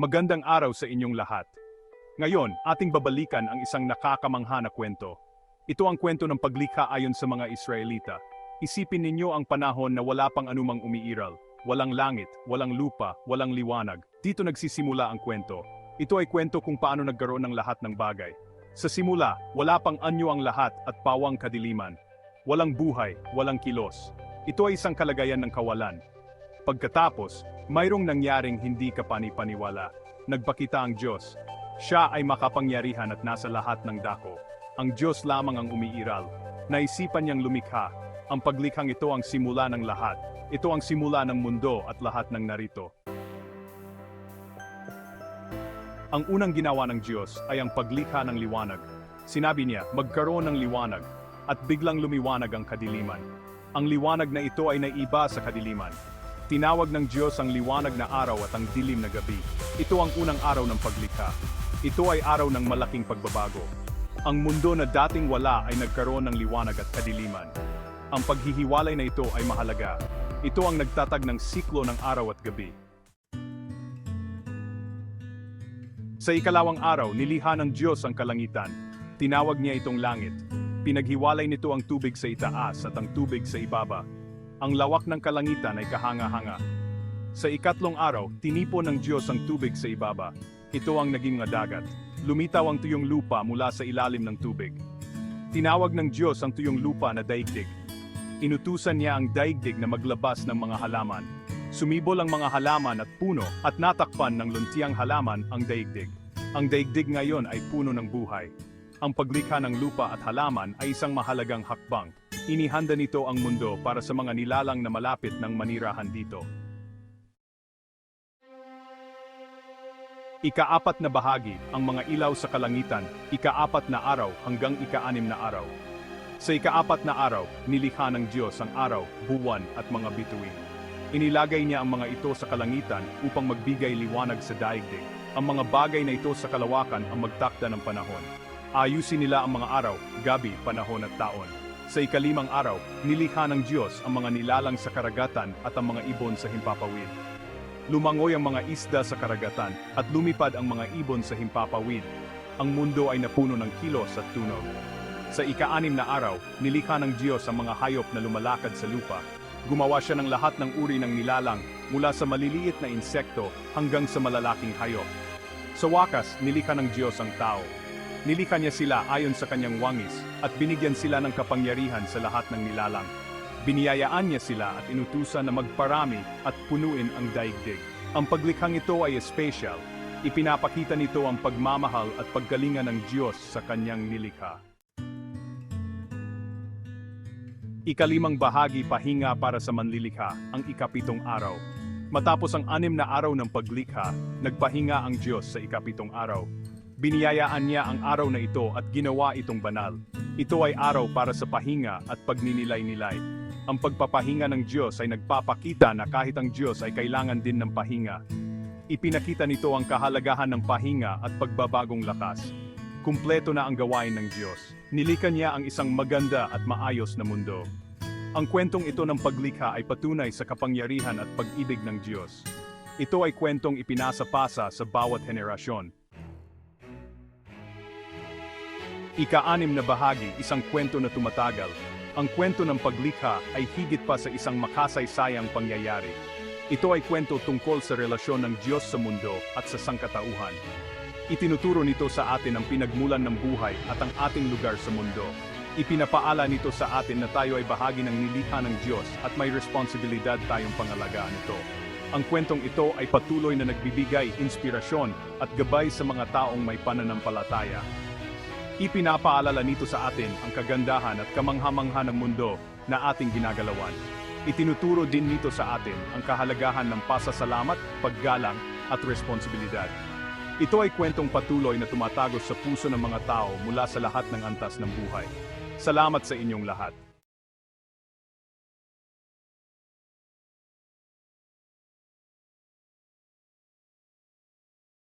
Magandang araw sa inyong lahat. Ngayon, ating babalikan ang isang nakakamangha na kwento. Ito ang kwento ng paglikha ayon sa mga Israelita. Isipin ninyo ang panahon na wala pang anumang umiiral. Walang langit, walang lupa, walang liwanag. Dito nagsisimula ang kwento. Ito ay kwento kung paano nagkaroon ng lahat ng bagay. Sa simula, wala pang anyo ang lahat at pawang kadiliman. Walang buhay, walang kilos. Ito ay isang kalagayan ng kawalan. Pagkatapos, mayroong nangyaring hindi ka panipaniwala. Nagpakita ang Diyos. Siya ay makapangyarihan at nasa lahat ng dako. Ang Diyos lamang ang umiiral. Naisipan niyang lumikha. Ang paglikhang ito ang simula ng lahat. Ito ang simula ng mundo at lahat ng narito. Ang unang ginawa ng Diyos ay ang paglikha ng liwanag. Sinabi niya, magkaroon ng liwanag, at biglang lumiwanag ang kadiliman. Ang liwanag na ito ay naiba sa kadiliman. Tinawag ng Diyos ang liwanag na araw at ang dilim na gabi. Ito ang unang araw ng paglikha. Ito ay araw ng malaking pagbabago. Ang mundo na dating wala ay nagkaroon ng liwanag at kadiliman. Ang paghihiwalay na ito ay mahalaga. Ito ang nagtatag ng siklo ng araw at gabi. Sa ikalawang araw, niliha ng Diyos ang kalangitan. Tinawag niya itong langit. Pinaghiwalay nito ang tubig sa itaas at ang tubig sa ibaba. Ang lawak ng kalangitan ay kahanga-hanga. Sa ikatlong araw, tinipon ng Diyos ang tubig sa ibaba. Ito ang naging mga dagat. Lumitaw ang tuyong lupa mula sa ilalim ng tubig. Tinawag ng Diyos ang tuyong lupa na daigdig. Inutusan niya ang daigdig na maglabas ng mga halaman. Sumibol ang mga halaman at puno at natakpan ng luntiang halaman ang daigdig. Ang daigdig ngayon ay puno ng buhay. Ang paglikha ng lupa at halaman ay isang mahalagang hakbang. Inihanda nito ang mundo para sa mga nilalang na malapit ng manirahan dito. Ikaapat na bahagi, ang mga ilaw sa kalangitan, ikaapat na araw hanggang ikaanim na araw. Sa ikaapat na araw, nilikha ng Diyos ang araw, buwan at mga bituin. Inilagay niya ang mga ito sa kalangitan upang magbigay liwanag sa daigdig. Ang mga bagay na ito sa kalawakan ang magtakda ng panahon. Ayusin nila ang mga araw, gabi, panahon at taon. Sa ikalimang araw, nilikha ng Diyos ang mga nilalang sa karagatan at ang mga ibon sa himpapawid. Lumangoy ang mga isda sa karagatan at lumipad ang mga ibon sa himpapawid. Ang mundo ay napuno ng kilos at tunog. Sa ika-anim na araw, nilikha ng Diyos ang mga hayop na lumalakad sa lupa. Gumawa siya ng lahat ng uri ng nilalang mula sa maliliit na insekto hanggang sa malalaking hayop. Sa wakas, nilikha ng Diyos ang tao. Nilikha niya sila ayon sa kanyang wangis at binigyan sila ng kapangyarihan sa lahat ng nilalang. Biniyayaan niya sila at inutusan na magparami at punuin ang daigdig. Ang paglikhang ito ay special. Ipinapakita nito ang pagmamahal at paggalingan ng Diyos sa kanyang nilikha. Ikalimang bahagi pahinga para sa manlilikha, ang ikapitong araw. Matapos ang anim na araw ng paglikha, nagpahinga ang Diyos sa ikapitong araw. Biniyayaan niya ang araw na ito at ginawa itong banal. Ito ay araw para sa pahinga at pagninilay-nilay. Ang pagpapahinga ng Diyos ay nagpapakita na kahit ang Diyos ay kailangan din ng pahinga. Ipinakita nito ang kahalagahan ng pahinga at pagbabagong lakas. Kumpleto na ang gawain ng Diyos. Nilikan niya ang isang maganda at maayos na mundo. Ang kwentong ito ng paglikha ay patunay sa kapangyarihan at pag-ibig ng Diyos. Ito ay kwentong ipinasa-pasa sa bawat henerasyon. Ika-anim na bahagi, isang kwento na tumatagal. Ang kwento ng paglikha ay higit pa sa isang makasaysayang pangyayari. Ito ay kwento tungkol sa relasyon ng Diyos sa mundo at sa sangkatauhan. Itinuturo nito sa atin ang pinagmulan ng buhay at ang ating lugar sa mundo. Ipinapaala nito sa atin na tayo ay bahagi ng nilikha ng Diyos at may responsibilidad tayong pangalagaan ito. Ang kwentong ito ay patuloy na nagbibigay inspirasyon at gabay sa mga taong may pananampalataya. Ipinapaalala nito sa atin ang kagandahan at kamangha-mangha ng mundo na ating ginagalawan. Itinuturo din nito sa atin ang kahalagahan ng pasasalamat, paggalang at responsibilidad. Ito ay kwentong patuloy na tumatagos sa puso ng mga tao mula sa lahat ng antas ng buhay. Salamat sa inyong lahat.